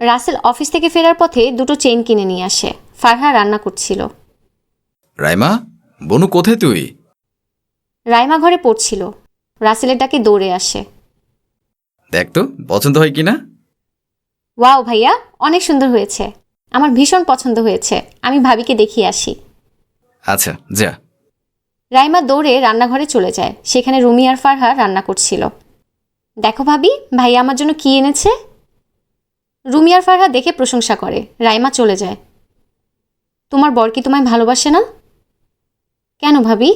Rasel office থেকে ফেরার পথে দুটো চেইন কিনে নিয়ে আসে। ফারহা রান্না করছিল। রাইমা বনু কোথায় তুই? রাইমা ঘরে পড়ছিল। রাসেলের ডাকে দৌড়ে আসে। দেখ তো পছন্দ হয় কিনা? ওয়াও ভাইয়া অনেক সুন্দর হয়েছে। আমার ভীষণ পছন্দ হয়েছে। আমি ভাবিকে দেখিয়ে আসি। আচ্ছা যা। রাইমা দৌড়ে রান্নাঘরে চলে যায়। সেখানে রুমি আর ফারহা রান্না করছিল। দেখো ভাবি ভাইয়া আমার জন্য কি এনেছে? রুমি আর ফারহা দেখে প্রশংসা করে। রাইমা চলে যায়। তোমার বর কি তোমায় ভালোবাসে না? কেন ভাবি?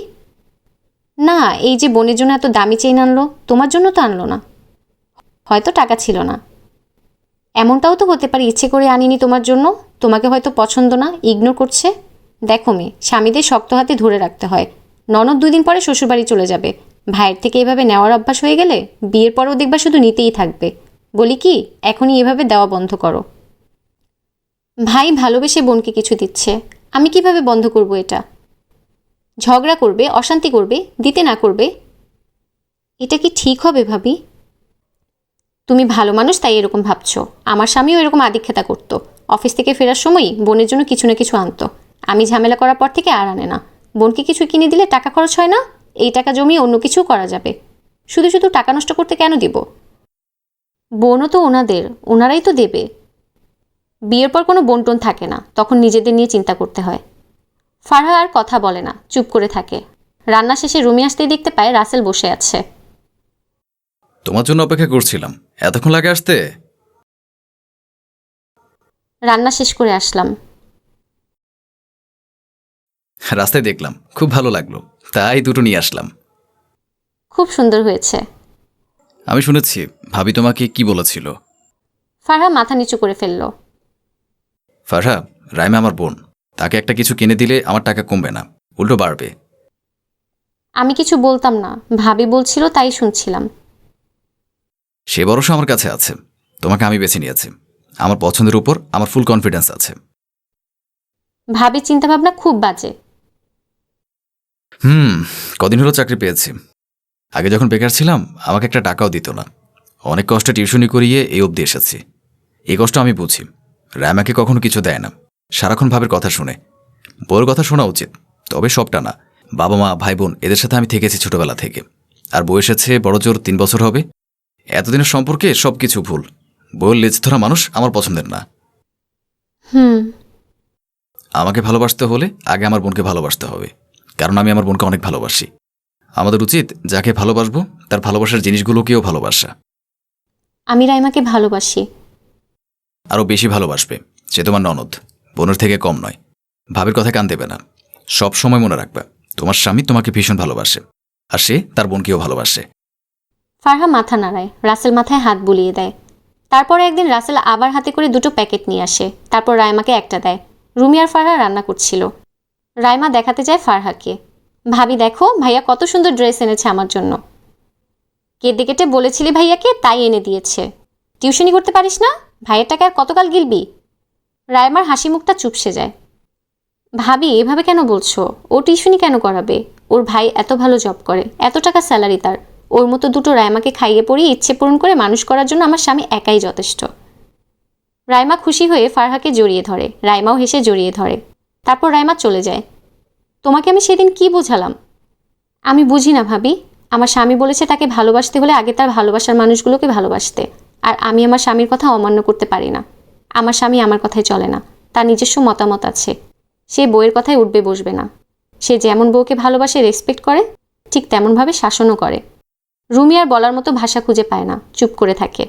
না, এই যে বোনের জন্য এত দামি চেইন আনলো, তোমার জন্য তো আনলো না। হয়তো টাকা ছিল না। এমনটাও তো হতে পারে ইচ্ছে করে আনিনি তোমার জন্য। তোমাকে হয়তো পছন্দ না ইগনোর করছে। দেখো মেয়ে, স্বামীদের শক্ত হাতে ধরে রাখতে হয়। ননদ দুদিন পরে শ্বশুরবাড়ি চলে যাবে। ভাইয়ের থেকে এভাবে নেওয়ার অভ্যাস হয়ে গেলে বিয়ের পরেও দেখবা শুধু নিতেই থাকবে। বলি কি, এখনই এভাবে দেওয়া বন্ধ করো। ভাই ভালোবেসে বোনকে কিছু দিচ্ছে। আমি কীভাবে বন্ধ করব এটা? ঝগড়া করবে, অশান্তি করবে, দিতে না করবে? এটা কি ঠিক হবে ভাবি? তুমি ভালো মানুষ, তাই এরকম ভাবছ। আমার স্বামীও এরকম আদিক্ষেতা করতো। অফিস থেকে ফেরার সময়ই বোনের জন্য কিছু না কিছু আনতো। আমি ঝামেলা করার পর থেকে আর আনে না। বোনকে কিছু কিনে দিলে টাকা খরচ হয় না? এই টাকা জমিয়ে অন্য কিছুও করা যাবে। শুধু শুধু টাকা নষ্ট করতে কেন দিব? বোনও তো ওনাদের ওনারাই তো দেবে। বিয়ের পর কোনো বোন টোন থাকে না তখন নিজেদের নিয়ে চিন্তা করতে হয়। ফারহা আর কথা বলে না চুপ করে থাকে। রান্না শেষে রুমে আসতেই দেখতে পায় রাসেল বসে আছে। তোমার জন্য অপেক্ষা করছিলাম এতক্ষণ লাগে আসতে? রান্না শেষ করে আসলাম। রাস্তায় দেখলাম খুব ভালো লাগল তাই দুটো নিয়ে আসলাম। খুব সুন্দর হয়েছে। আমি শুনেছি ভাবি তোমাকে কি বলেছিল? ফারহা মাথা নিচু করে ফেলল। ফারহা রাইমা আমার বোন। তাকে একটা কিছু কিনে দিলে আমার টাকা কমবে না। উল্টো বাড়বে। আমি কিছু বলতাম না। ভাবি বলছিল তাই শুনছিলাম। সে ভরসা আমার কাছে আছে। তোমাকে আমি বেছে নিয়েছি। আমার পছন্দের উপর আমার ফুল কনফিডেন্স আছে। ভাবির চিন্তাভাবনা খুব বাজে। হুম কদিন হলো চাকরি পেয়েছি। আগে যখন বেকার ছিলাম আমাকে একটা টাকাও দিত না। অনেক কষ্টে টিউশনি করিয়ে এই অবধি এসেছি। এই কষ্ট আমি বুঝি। রায়মাকে কখনো কিছু দেয় না। সারাক্ষণ ভাবের কথা শুনে। বউয়ের কথা শোনা উচিত তবে সবটা না। বাবা মা ভাই বোন এদের সাথে আমি থেকেছি ছোটবেলা থেকে। আর বউ এসেছে বড় জোর তিন বছর হবে। এতদিনের সম্পর্কে সব কিছু ভুল। বউয়ের লেজ ধরা মানুষ আমার পছন্দের না। হুম। আমাকে ভালোবাসতে হলে আগে আমার বোনকে ভালোবাসতে হবে। কারণ আমি আমার বোনকে অনেক ভালোবাসি। আমাদের উচিত যাকে ভালোবাসবো তার ভালোবাসার জিনিসগুলোকেও ভালোবাসা। আমি রাইমাকে ভালোবাসি। আরও বেশি ভালোবাসবে সে তোমার ননদ বোনের থেকে কম নয়। ভাবের কথা কান দেবে না। সব সময় মনে রাখবে তোমার স্বামী তোমাকে ভীষণ ভালোবাসে আর সে তার বোনকেও ভালোবাসে। ফারহা মাথা নাড়ায় রাসেল মাথায় হাত বুলিয়ে দেয়। তারপরে একদিন রাসেল আবার হাতে করে দুটো প্যাকেট নিয়ে আসে তারপর রাইমাকে একটা দেয়। রুমি আর ফারহা রান্না করছিল। রাইমা দেখাতে যায় ফারহাকে। ভাবি, দেখো, ভাইয়া কত সুন্দর ড্রেস এনেছে আমার জন্য। কেটে কেটে বলেছিলি ভাইয়াকে, তাই এনে দিয়েছে। টিউশনি করতে পারিস না? ভাইয়ের টাকা আর কতকাল গিলবি? রায়মার হাসি মুখটা চুপসে যায়। ভাবি, এভাবে কেন বলছো? ও টিউশনি কেন করাবে? ওর ভাই এত ভালো জব করে, এত টাকা স্যালারি তার। ওর মতো দুটো রায়মাকে খাইয়ে পড়িয়ে ইচ্ছে পূরণ করে মানুষ করার জন্য আমার স্বামী একাই যথেষ্ট। রাইমা খুশি হয়ে ফারহাকে জড়িয়ে ধরে। রাইমাও হেসে জড়িয়ে ধরে। তারপর রাইমা চলে যায়। তোমাকে আমি সেদিন কি বোঝালাম? আমি বুঝি না, ভাবি। আমার স্বামী বলেছে তাকে ভালোবাসতে হলে আগে তার ভালোবাসার মানুষগুলোকে ভালোবাসতে। আর আমি আমার স্বামীর কথা অমান্য করতে পারি না। আমার স্বামী আমার কথায় চলে না। তার নিজস্ব মতামত আছে। সে বইয়ের কথায় উঠবে বসবে না। সে যেমন বউকে ভালোবাসে রেসপেক্ট করে, ঠিক তেমনভাবে শাসনও করে। রুমি আর বলার মতো ভাষা খুঁজে পায় না। চুপ করে থাকে।